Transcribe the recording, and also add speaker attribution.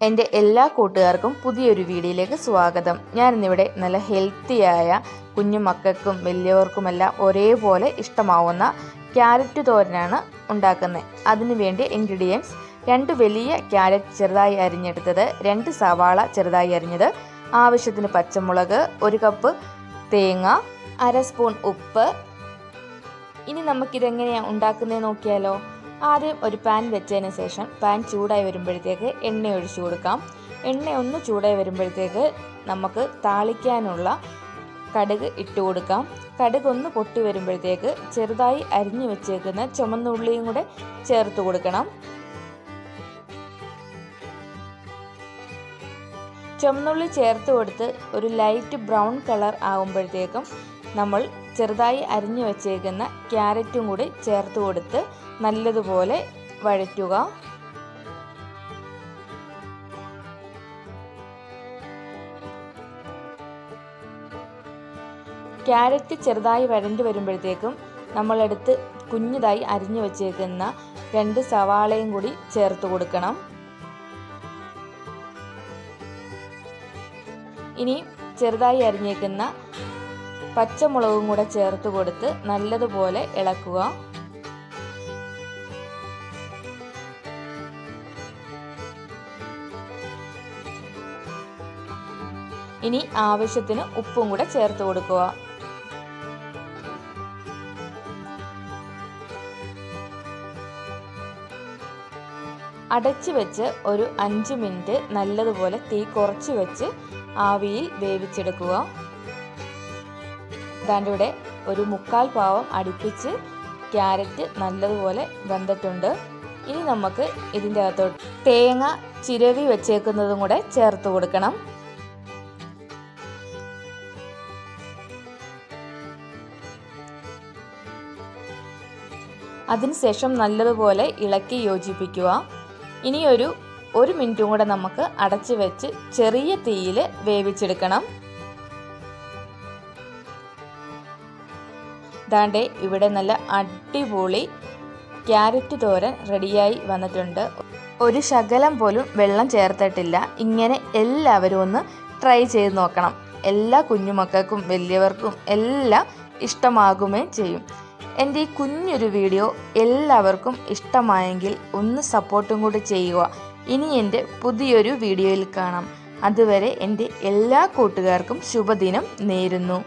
Speaker 1: എന്റെ എല്ലാ കൂട്ടുകാർക്കും പുതിയൊരു വീഡിയോയിലേക്ക് സ്വാഗതം. ഞാനിന്നിവിടെ നല്ല ഹെൽത്തിയായ കുഞ്ഞു മക്കൾക്കും വലിയവർക്കുമെല്ലാം ഒരേപോലെ ഇഷ്ടമാവുന്ന ക്യാരറ്റ് തോരനാണ് ഉണ്ടാക്കുന്നത്. അതിനു വേണ്ടി ഇൻഗ്രീഡിയൻസ് രണ്ട് വലിയ ക്യാരറ്റ് ചെറുതായി അരിഞ്ഞെടുത്തത് രണ്ട് സവാള ചെറുതായി അരിഞ്ഞത് ആവശ്യത്തിന് പച്ചമുളക് ഒരു കപ്പ് തേങ്ങ അര സ്പൂൺ ഉപ്പ്. ഇനി നമുക്കിതെങ്ങനെയാണ് ഉണ്ടാക്കുന്നത് നോക്കിയാലോ? ആദ്യം ഒരു പാൻ വെച്ചതിന് ശേഷം പാൻ ചൂടായി വരുമ്പോഴത്തേക്ക് എണ്ണ ഒഴിച്ചു കൊടുക്കാം. എണ്ണ ഒന്ന് ചൂടായി വരുമ്പോഴത്തേക്ക് നമുക്ക് താളിക്കാനുള്ള കടുക് ഇട്ട് കൊടുക്കാം. കടുക് ഒന്ന് പൊട്ടി വരുമ്പോഴത്തേക്ക് ചെറുതായി അരിഞ്ഞു വെച്ചേക്കുന്ന ചുമന്നുള്ളിയും കൂടെ ചേർത്ത് കൊടുക്കണം. ചുമന്നുള്ളി ചേർത്ത് കൊടുത്ത് ഒരു ലൈറ്റ് ബ്രൗൺ കളർ ആകുമ്പോഴത്തേക്കും നമ്മൾ ചെറുതായി അരിഞ്ഞു വച്ചേക്കുന്ന ക്യാരറ്റും കൂടി ചേർത്ത് കൊടുത്ത് നല്ലതുപോലെ വഴറ്റുക. ക്യാരറ്റ് ചെറുതായി വഴണ്ടി വരുമ്പോഴത്തേക്കും നമ്മളെടുത്ത് കുഞ്ഞതായി അരിഞ്ഞു വച്ചേക്കുന്ന രണ്ട് സവാളയും കൂടി ചേർത്ത് കൊടുക്കണം. ഇനി ചെറുതായി അരിഞ്ഞേക്കുന്ന പച്ചമുളകും കൂടെ ചേർത്ത് കൊടുത്ത് നല്ലതുപോലെ ഇളക്കുക. ഇനി ആവശ്യത്തിന് ഉപ്പും കൂടെ ചേർത്ത് കൊടുക്കുക. അടച്ചു വെച്ച് ഒരു അഞ്ച് മിനിറ്റ് നല്ലതുപോലെ തീ കുറച്ച് വെച്ച് ആവിയിൽ വേവിച്ചെടുക്കുക. ഇതാണ്ട് ഇവിടെ ഒരു മുക്കാൽ പാവം അടുപ്പിച്ച് ക്യാരറ്റ് നല്ലതുപോലെ വെന്തിട്ടുണ്ട്. ഇനി നമുക്ക് ഇതിന്റെ അകത്തോട്ട് തേങ്ങ ചിരവി വെച്ചേക്കുന്നതും കൂടെ ചേർത്ത് കൊടുക്കണം. അതിനുശേഷം നല്ലതുപോലെ ഇളക്കി യോജിപ്പിക്കുക. ഇനിയൊരു ഒരു മിനിറ്റും കൂടെ നമുക്ക് അടച്ചു വെച്ച് ചെറിയ തീയിൽ വേവിച്ചെടുക്കണം. ദാണ്ടെ ഇവിടെ നല്ല അടിപൊളി ക്യാരറ്റ് തോരൻ റെഡിയായി വന്നിട്ടുണ്ട്. ഒരു ശകലം പോലും വെള്ളം ചേർത്തിട്ടില്ല. ഇങ്ങനെ എല്ലാവരും ഒന്ന് ട്രൈ ചെയ്ത് നോക്കണം. എല്ലാ കുഞ്ഞുമക്കൾക്കും വലിയവർക്കും എല്ലാം ഇഷ്ടമാകുമേ ചെയ്യും. എന്റെ ഈ കുഞ്ഞൊരു വീഡിയോ എല്ലാവർക്കും ഇഷ്ടമായെങ്കിൽ ഒന്ന് സപ്പോർട്ടും കൂടി ചെയ്യുക. ഇനി എന്റെ പുതിയൊരു വീഡിയോയിൽ കാണാം. അതുവരെ എന്റെ എല്ലാ കൂട്ടുകാർക്കും ശുഭദിനം നേരുന്നു.